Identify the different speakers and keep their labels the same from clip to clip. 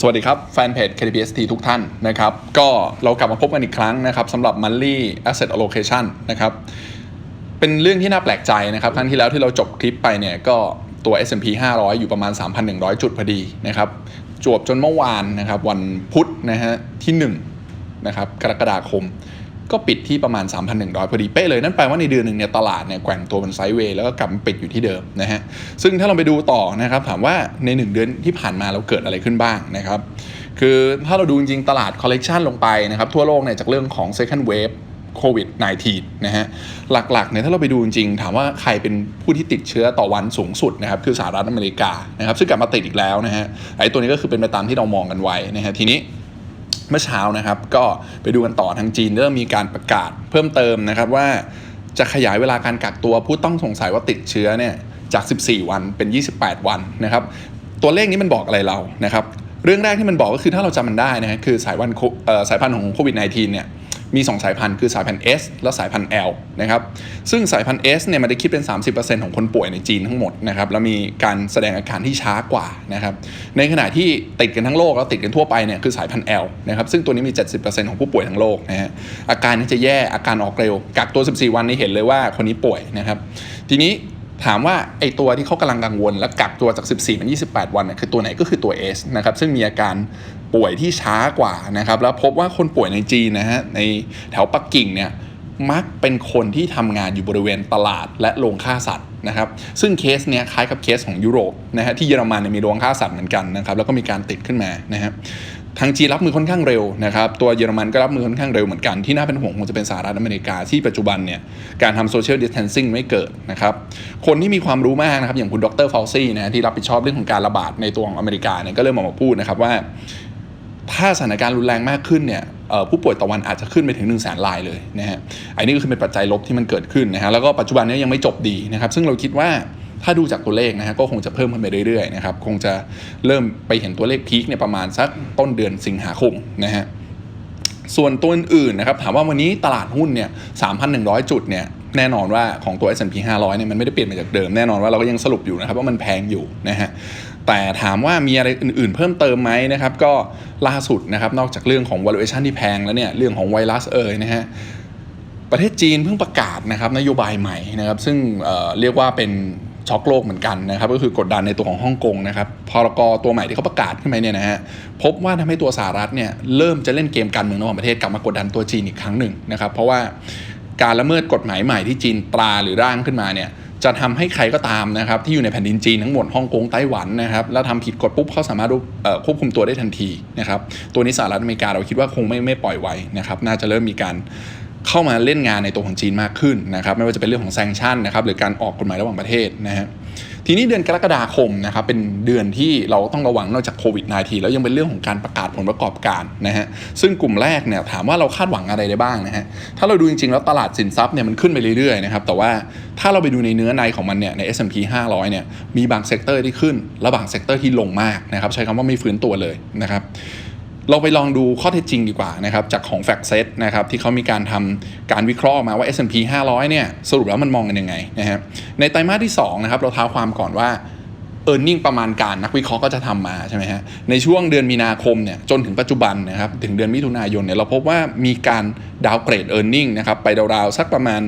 Speaker 1: สวัสดีครับ แฟนเพจ KTPST ทุกท่านนะครับ ก็เรากลับมาพบกันอีกครั้งนะครับสำหรับ Monthly Asset Allocation นะครับเป็นเรื่องที่น่าแปลกใจนะครับครั้งที่แล้วที่เราจบคลิปไปเนี่ยก็ตัว S&P 500 อยู่ประมาณ 3,100 จุดพอดีนะครับจวบจนเมื่อวานนะครับวันพุธนะฮะที่1นะครับกรกฎาคม ก็ปิดที่ประมาณ 3,100 พอดีเป๊ะเลยนั่นแปลว่าในเดือนหนึ่งเนี่ยตลาดเนี่ยแกว่งตัวเป็นไซด์เวย์แล้วก็กลับมาปิดอยู่ที่เดิมนะฮะซึ่งถ้าเราไปดูต่อนะครับถามว่าใน 1 เดือนที่ผ่านมาเราเกิดอะไรขึ้นบ้างนะครับคือถ้าเราดูจริงๆตลาดคอลเลกชันลงไปนะครับทั่วโลกเนี่ยจากเรื่องของ second wave โควิด -19 นะฮะ หลักๆเนี่ยถ้าเราไปดูจริงๆ ถามว่าใครเป็นผู้ที่ติดเชื้อต่อวันสูงสุดนะครับ คือสหรัฐอเมริกานะครับ ซึ่งกลับมาติดอีกแล้วนะฮะ ไอ้ตัวนี้ก็คือเป็นไปตามที่เรามองกันไว้นะฮะ ทีนี้ เมื่อเช้านะครับ ก็ไปดูกันต่อทางจีนเริ่มมีการประกาศเพิ่มเติมนะครับว่าจะขยายเวลาการกักตัวผู้ต้องสงสัยว่าติดเชื้อเนี่ยจาก 14 วันเป็น 28 วันนะครับ ตัวเลขนี้มันบอกอะไรเรานะครับ เรื่องแรกที่มันบอกก็คือถ้าเราจำมันได้นะคคือสายวันสายพันธุ์ของโควิด -19 เนี่ย มี 2 สายพันธุ์คือสายพันธุ์ S และสายพันธุ์ L นะครับซึ่งสายพันธุ์ S เนี่ยมันได้คิดเป็น 30%ของคนป่วยในจีนทั้งหมดนะครับแล้วมีการแสดงอาการที่ช้ากว่านะครับในขณะที่ติดกันทั้งโลกแล้วติดกันทั่วไปเนี่ยคือสายพันธุ์ L นะครับซึ่งตัวนี้มี 70%ของผู้ป่วยทั้งโลกนะฮะอาการนี่จะแย่อาการออกเร็วกักตัว 14 วันนี่เห็นเลยว่าคนนี้ป่วยนะครับทีนี้ ถามว่าไอตัวที่เขากำลังกังวล และกักตัวจาก 14เป็น28 วันเนี่ยคือตัวไหนก็คือตัว S นะครับซึ่งมีอาการป่วยที่ช้ากว่านะครับแล้วพบว่าคนป่วยในจีนนะฮะในแถวปักกิ่งเนี่ย มักเป็นคนที่ทำงานอยู่บริเวณตลาดและโรงฆ่าสัตว์นะครับ ซึ่งเคสเนี้ยคล้ายกับเคสของยุโรปนะฮะที่เยอรมันเนี่ยมีโรงฆ่าสัตว์เหมือนกันนะครับแล้วก็มีการติดขึ้นมานะฮะทางจีรับมือค่อนข้างเร็วนะครับ ตัวเยอรมันก็รับมือค่อนข้างเร็วเหมือนกัน ที่น่าเป็นห่วงคงจะเป็นสหรัฐอเมริกาที่ปัจจุบันเนี่ยการทำโซเชียลดิสเทนซิ่งไม่เกิดนะครับ คนที่มีความรู้มากนะครับ อย่างคุณดรฟาวซี่นะที่รับผิดชอบเรื่องของการระบาดในตัวของอเมริกาเนี่ยก็เริ่มออกมาพูดนะครับว่า ถ้าสถานการณ์รุนแรงมากขึ้นเนี่ยผู้ป่วยต่อวันอาจจะขึ้นไปถึง1นึ่งแสนรายเลยนะฮะอันนี้ก็คือเป็นปัจจัยลบที่มันเกิดขึ้นนะฮะแล้วก็ปัจจุบันนี้ยังไม่จบดีนะครับซึ่งเราคิดว่าถ้าดูจากตัวเลขนะฮะก็คงจะเพิ่มขึ้นไปเรื่อยๆนะครับคงจะเริ่มไปเห็นตัวเลขพีคเนี่ยประมาณสักต้นเดือนสิงหาคมนะฮะส่วนตัวอื่นๆนะครับถามว่าวันนี้ตลาดหุ้นเนี่ย3,100 จุดเนี่ยแน่นอนว่าของตัว S&P 500เนี่ยมันไม่ได้เปลี่ยนไปจากเดิมแน่นอนว่าเราก็ยังสรุปอยู่นะครับว่ามันแพงอยู่นะฮะ แต่ถามว่ามีอะไรอื่นๆ เพิ่มเติมไหมนะครับ ก็ล่าสุดนะครับ นอกจากเรื่องของ valuation ที่แพงแล้วเนี่ย เรื่องของไวรัสเอ่ยนะฮะประเทศจีนเพิ่งประกาศนะครับนโยบายใหม่นะครับ ซึ่งเเรียกว่าเป็นช็อกโลกเหมือนกันนะครับ ก็คือกดดันในตัวของฮ่องกงนะครับพรกตัวใหม่ที่เขาประกาศขึ้นมาเนี่ยนะฮะพบว่าทำให้ตัวสหรัฐเนี่ยเริ่มจะเล่นเกมการเมืองระหว่างประเทศกลับมากดดันตัวจีนอีกครั้งหนึ่งนะครับ เพราะว่าการละเมิดกฎหมายใหม่ที่จีนตราหรือร่างขึ้นมาเนี่ย จะทำให้ใครก็ตามนะครับที่อยู่ในแผ่นดินจีนทั้งหมดฮ่องกงไต้หวันนะครับแล้วทำผิดกฎปุ๊บเขาสามารถควบคุมตัวได้ทันทีนะครับตัวนี้สหรัฐอเมริกาเราคิดว่าคงไม่ไม่ปล่อยไว้นะครับน่าจะเริ่มมีการเข้ามาเล่นงานในตัวของจีนมากขึ้นนะครับไม่ว่าจะเป็นเรื่องของแซงชั่นนะครับหรือการออกกฎหมายระหว่างประเทศนะฮะ ทีนี้เดือนกรกฎาคมนะครับเป็นเดือนที่เราต้องระวังนอกจากโควิด -19 แล้วยังเป็นเรื่องของการประกาศผลประกอบการนะฮะซึ่งกลุ่มแรกเนี่ยถามว่าเราคาดหวังอะไรได้บ้างนะฮะถ้าเราดูจริงๆแล้วตลาดสินทรัพย์เนี่ยมันขึ้นไปเรื่อยๆนะครับแต่ว่าถ้าเราไปดูในเนื้อในของมันเนี่ยใน S&P 500เนี่ยมีบางเซกเตอร์ที่ขึ้นและบางเซกเตอร์ที่ลงมากนะครับใช้คำว่าไม่ฟื้นตัวเลยนะครับ เราไปลองดูข้อเท็จจริงดีกว่านะครับจากของ f a c t s e t นะครับที่เขามีการทำการวิเคราะห์ออกมาว่า S&P 500 เนี่ยสรุปแล้วมันมองกันยังไงนะฮะในไตรมาสที่2นะครับเราท้าความก่อนว่า e a r n i n g ประมาณการนักวิเคราะห์ก็จะทำมาใช่ไหมฮะในช่วงเดือนมีนาคมเนี่ยจนถึงปัจจุบันนะครับถึงเดือนมิถุนายนเนี่ยเราพบว่ามีการดาวเกรด e a r n i n g นะครับไปราวๆสักประมาณ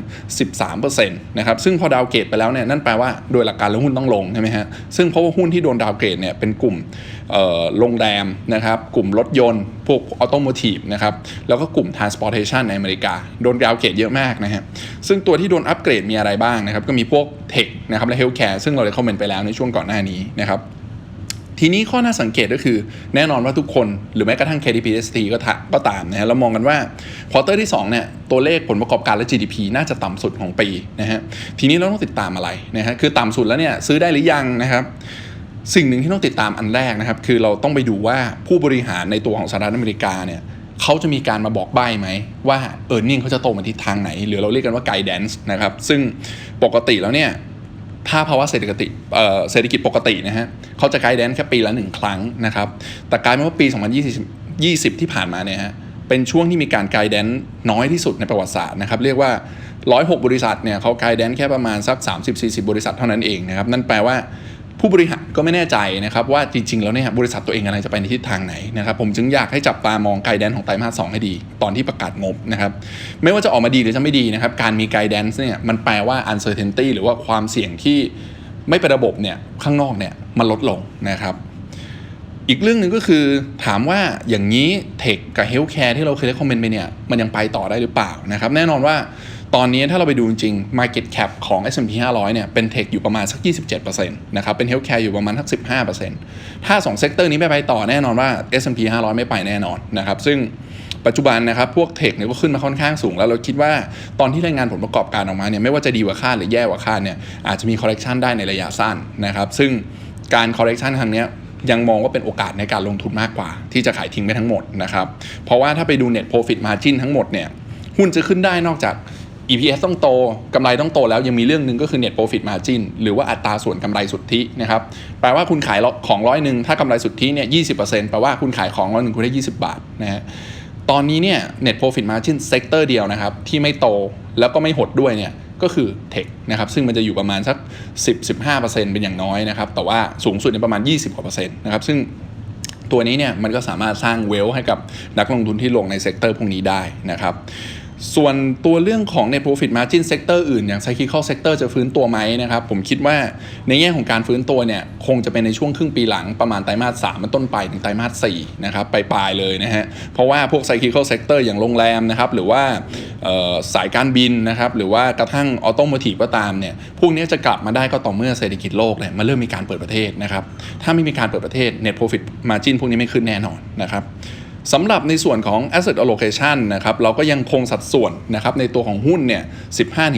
Speaker 1: 13%นะครับซึ่งพอดาวเกรดไปแล้วเนี่ยนั่นแปลว่าโดยหลักการแล้วหุ้นต้องลงใช่ไหมฮะซึ่งเพราะว่าหุ้นที่โดนดาวเกรดเนี่ยเป็นกลุ่ม โรงแรมนะครับ กลุ่มรถยนต์ พวกออโตโมทีฟนะครับ แล้วก็กลุ่ม transportation ในอเมริกา โดนดาวเกรดเยอะมากนะฮะ ซึ่งตัวที่โดนอัปเกรดมีอะไรบ้างนะครับ ก็มีพวกเทคนะครับ และเฮลท์แคร์ซึ่งเราได้คอมเมนต์ไปแล้วในช่วงก่อนหน้านี้นะครับทีนี้ข้อน่าสังเกตก็คือแน่นอนว่าทุกคนหรือแม้กระทั่ง KTPST ก็ก็ตามนะฮะเรามองกันว่าควอเตอร์ที่2เนี่ยตัวเลขผลประกอบการและ GDP น่าจะต่ำสุดของปีนะฮะทีนี้เราต้องติดตามอะไรนะฮะคือต่ำสุดแล้วเนี่ยซื้อได้หรือยังนะครับ สิ่งหนึ่งที่ต้องติดตามอันแรกนะครับ คือเราต้องไปดูว่าผู้บริหารในตัวของสหรัฐอเมริกาเนี่ยเขาจะมีการมาบอกใบ้ไหม ว่าเออร์เน็งเขาจะโตมาทิศทางไหน หรือเราเรียกกันว่าไกด์แดนซ์นะครับ ซึ่งปกติแล้วเนี่ยถ้าภาวะเศรษฐกิจเศรษฐกิจปกตินะฮะเขาจะไกด์แดนซ์แค่ปีละหนึ่งครั้งนะครับ แต่กลายเป็นว่าปี 2020 20 ที่ผ่านมาเนี่ยฮะเป็นช่วงที่มีการไกด์แดนซ์น้อยที่สุดในประวัติศาสตร์นะครับ เรียกว่า 106 บริษัทเนี่ยเขาไกด์แดนซ์แค่ประมาณสัก 30-40 บริษัทเท่านั้นเองนะครับ นั่นแปลว่า ผู้บริหารก็ไม่แน่ใจนะครับว่าจริง ๆ แล้วเนี่ยบริษัทตัวเองอะไรจะไปในทิศทางไหนนะครับผมจึงอยากให้จับตามองไกด์แดนของไตรมาสสให้ดี ตอนที่ประกาศงบนะครับไม่ว่าจะออกมาดีหรือจะไม่ดีนะครับการมีไกด์แดนเนี่ยมันแปลว่า uncertainty หรือว่าความเสี่ยงที่ไม่เป็นระบบเนี่ยข้างนอกเนี่ยมันลดลงนะครับอีกเรื่องหนึ่งก็คือถามว่าอย่างนี้เทคกับเฮลท์แคร์ที่เราเคยได้คอมเมนต์ไปเนี่ยมันยังไปต่อได้หรือเปล่านะครับแน่นอนว่า ตอนนี้ถ้าเราไปดูจริง Market Cap ของ S&P 500 เนี่ย เป็นเทคอยู่ประมาณสัก 27%นะครับ เป็นเฮลท์แคร์อยู่ประมาณสัก 15%ถ้า2เซกเตอร์นี้ไม่ไปต่อแน่นอนว่า S&P 500 ไม่ไปแน่นอนนะครับ ซึ่งปัจจุบันนะครับ พวกเทคเนี่ยก็ขึ้นมาค่อนข้างสูง แล้วเราคิดว่าตอนที่รายงานผลประกอบการออกมาเนี่ย ไม่ว่าจะดีกว่าคาดหรือแย่กว่าคาดเนี่ย อาจจะมีคอร์เรคชันได้ในระยะสั้นนะครับ ซึ่งการคอร์เรคชันครั้งนี้ยยังมองว่าเป็นโอกาสในการลงทุนมากกว่า ที่จะขายทิ้งไปทั้งหมดนะครับ เพราะว่าถ้าไปดู net profit margin ทั้งหมดเนี่ยหุ้นจะขึ้นได้นอกจาก EPS ต้องโตกำไรต้องโตแล้วยังมีเรื่องหนึ่งก็คือ net profit margin หรือว่าอัตราส่วนกำไรสุทธินะครับแปลว่าคุณขายของร้อยหนึ่งถ้ากำไรสุทธิเนี่ยยี่แปลว่าคุณขายของร้อยหนึ่งคุณได้ 20 บาทนะฮะตอนนี้เนี่ย net profit margin เซกเตอร์เดียวนะครับที่ไม่โตแล้วก็ไม่หดด้วยเนี่ยก็คือเทคนะครับซึ่งมันจะอยู่ประมาณสัก 10-15%เป็นอย่างน้อยนะครับแต่ว่าสูงสุดในประมาณ 20กว่าเปอร์เซ็นต์นะครับซึ่งตัวนี้เนี่ยมันก็สามารถสร้างเวลให้กับนักลงทุนที่ลงในเซกเตอร์พวกนี้ได้นะครับ ส่วนตัวเรื่องของ net profit margin sector อื่นอย่าง cyclical sector จะฟื้นตัวไหมนะครับ ผมคิดว่าในแง่ของการฟื้นตัวเนี่ยคงจะเป็นในช่วงครึ่งปีหลังประมาณไตรมาส3มันต้นไปถึงไตรมาส4นะครับปลายเลยนะฮะ เพราะว่าพวก cyclical sector อย่างโรงแรมนะครับหรือว่าสายการบินนะครับหรือว่ากระทั่งออโต o t i v e ก็ตามเนี่ยพวกนี้จะกลับมาได้ก็ต่อเมื่อเศรษฐกิจโลกเนี่ยมันเริ่มมีการเปิดประเทศนะครับถ้าไม่มีการเปิดประเทศ net profit margin พวกนี้ไม่ขึ้นแน่นอนนะครับ สำหรับในส่วนของ asset allocation นะครับเราก็ยังคงสัดส่วนนะครับในตัวของหุ้นเนี่ย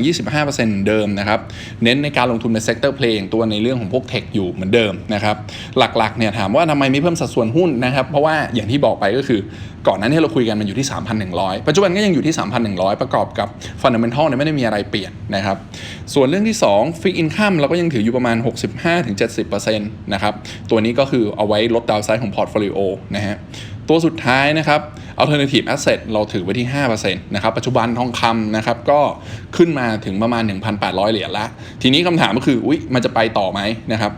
Speaker 1: 15-25%เดิมนะครับ เน้นในการลงทุนในเซกเตอร์เพลงตัวในเรื่องของพวกเทคอยู่เหมือนเดิมนะครับหลักๆเนี่ยถามว่าทำไมไม่เพิ่มสัดส่วนหุ้นนะครับเพราะว่าอย่างที่บอกไปก็คือก่อนนั้นที่เราคุยกันมันอยู่ที่ 3,100 ปัจจุบันก็ยังอยู่ที่ 3,100 ประกอบกับ fundamental เนี่ยไม่ได้มีอะไรเปลี่ยนนะครับส่วนเรื่องที่ 2 fixed income เราก็ยังถืออยู่ประมาณ 65-70%นะครับตัวนี้ก็คือเอาไว้ลดดาวไซด์ของ portfolio นะฮะ ตัวสุดท้ายนะครับ alternative asset เราถือไว้ที่5%นะครับ ปัจจุบันทองคำนะครับก็ขึ้นมาถึงประมาณ 1,800 เหรียญละ ทีนี้คำถามก็คือ อุ๊ย มันจะไปต่อไหมนะครับ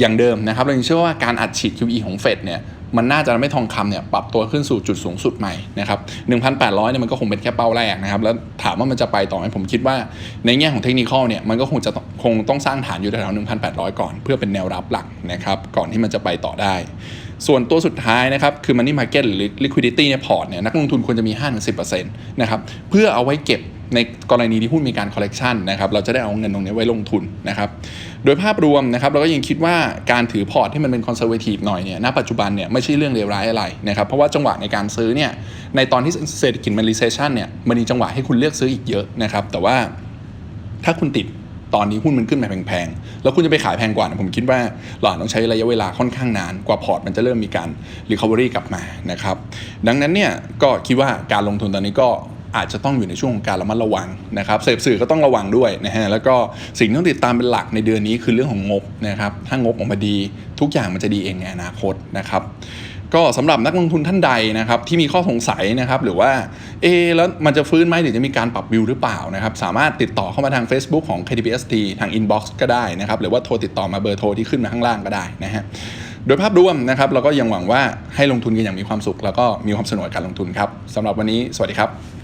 Speaker 1: อย่างเดิมนะครับ เรายังเชื่อว่าการอัดฉีด QE ของเฟดเนี่ยมันน่าจะทำให้ทองคำเนี่ยปรับตัวขึ้นสู่จุดสูงสุดใหม่นะครับ1,800เนี่ยมันก็คงเป็นแค่เป้าแรกนะครับ แล้วถามว่ามันจะไปต่อไหมผมคิดว่า ในแง่ของเทคนิคเนี่ยมันก็คงจะคงต้องสร้างฐานอยู่แถวๆ1,800 ก่อน เพื่อเป็นแนวรับหลักนะครับ ก่อนที่มันจะไปต่อได้ ส่วนตัวสุดท้ายนะครับคือ Money Market หรือ Liquidity ในพอร์ตเนี่ยนักลงทุนควรจะมี 5-10%นะครับเพื่อเอาไว้เก็บในกรณีที่หุ้นมีการ collection นะครับเราจะได้เอาเงินตรงนี้ไว้ลงทุนนะครับโดยภาพรวมนะครับเราก็ยังคิดว่าการถือพอร์ตที่มันเป็น conservative หน่อยเนี่ยณปัจจุบันเนี่ยไม่ใช่เรื่องเลวร้ายอะไรนะครับเพราะว่าจังหวะในการซื้อเนี่ยในตอนที่เศรษฐกิจมัน recession เนี่ยมันมีจังหวะให้คุณเลือกซื้ออีกเยอะนะครับแต่ว่าถ้าคุณติด ตอนนี้หุ้นมันขึ้นมาแพงๆ แล้วคุณจะไปขายแพงกว่านี่ผมคิดว่าเราอาจต้องใช้ระยะเวลาค่อนข้างนานกว่าพอร์ตมันจะเริ่มมีการ recovery กลับมานะครับ ดังนั้นเนี่ยก็คิดว่าการลงทุนตอนนี้ก็อาจจะต้องอยู่ในช่วงของการระมัดระวังนะครับเสพสื่อก็ต้องระวังด้วยนะฮะแล้วก็สิ่งที่ต้องติดตามเป็นหลักในเดือนนี้คือเรื่องของงบนะครับถ้างบออกมาดี ทุกอย่างมันจะดีเองในอนาคตนะครับ ก็สำหรับนักลงทุนท่านใดนะครับที่มีข้อสงสัยนะครับหรือว่าเอแล้วมันจะฟื้นไหมหรือจะมีการปรับวิวหรือเปล่านะครับสามารถติดต่อเข้ามาทาง Facebook ของ KTPST ทาง Inbox ก็ได้นะครับหรือว่าโทรติดต่อมาเบอร์โทรที่ขึ้นมาข้างล่างก็ได้นะฮะโดยภาพรวมนะครับเราก็ยังหวังว่าให้ลงทุนกันอย่างมีความสุข แล้วก็มีความสนุกกับการลงทุนครับสำหรับวันนี้สวัสดีครับ